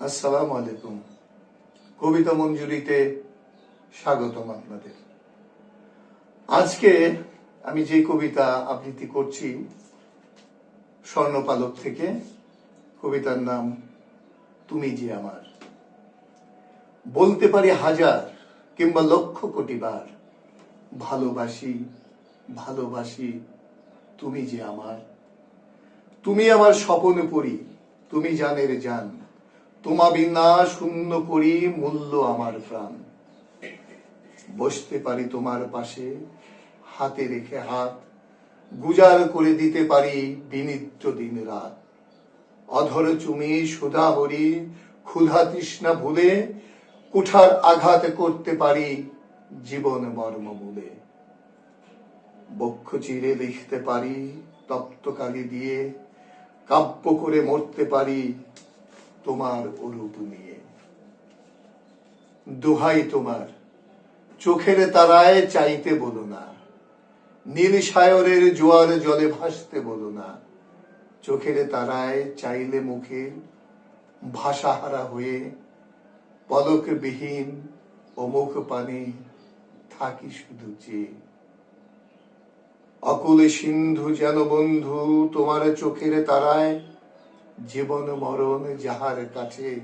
আসসালামু আলাইকুম। কবিতা মঞ্জুরিতে স্বাগতম আপনাদের। আজকে আমি যে কবিতা আবৃত্তি করছি, স্বর্ণপালক থেকে, কবিতার নাম তুমি যে আমার বলতে পারি হাজার কিংবা লক্ষ কোটি বার, ভালোবাসি ভালোবাসি তুমি যে আমার। তুমি আমার স্বপন পড়ি তুমি জানের জান। তোমা বিনা শূন্য করি মূল্য আমার প্রাণ। বসতে পারি তোমার পাশে, হাতে রেখে হাত, গুজার করে দিতে পারি বিনিদ্র দিন রাত। অধর চুমি সুধা হরি, ক্ষুধা তৃষ্ণা ভুলে, কুঠার আঘাত করতে পারি জীবন মর্ম মূলে। বক্ষ চিরে লিখতে পারি তপ্তকালি দিয়ে, কাব্য করে মরতে পারি তোমার অরূপ নিয়ে দোহাই তোমার, চোখের তারায় চাইতে বলো না। নীল সায়রের জোয়ার জলে ভাসতে বলো না। চোখের তারায় চাইলে মুখে ভাষাহারা হয়ে পলকবিহীন ও মুখ পানে থাকি শুধু যে। অকুল সিন্ধু যেন বন্ধু তোমার চোখের তারায় জীবন মরণ যাহার কাছে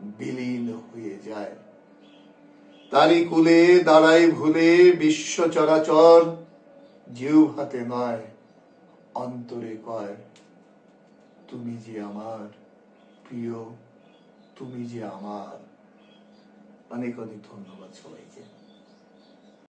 বিলীন হয়ে যায়। তারি কুলে দাঁড়াই ভুলে বিশ্ব চরাচর, জিউ হাতে নয়, অন্তরে কয়, তুমি যে আমার প্রিয়, তুমি যে আমার। অনেক অনেক ধন্যবাদ সবাইকে।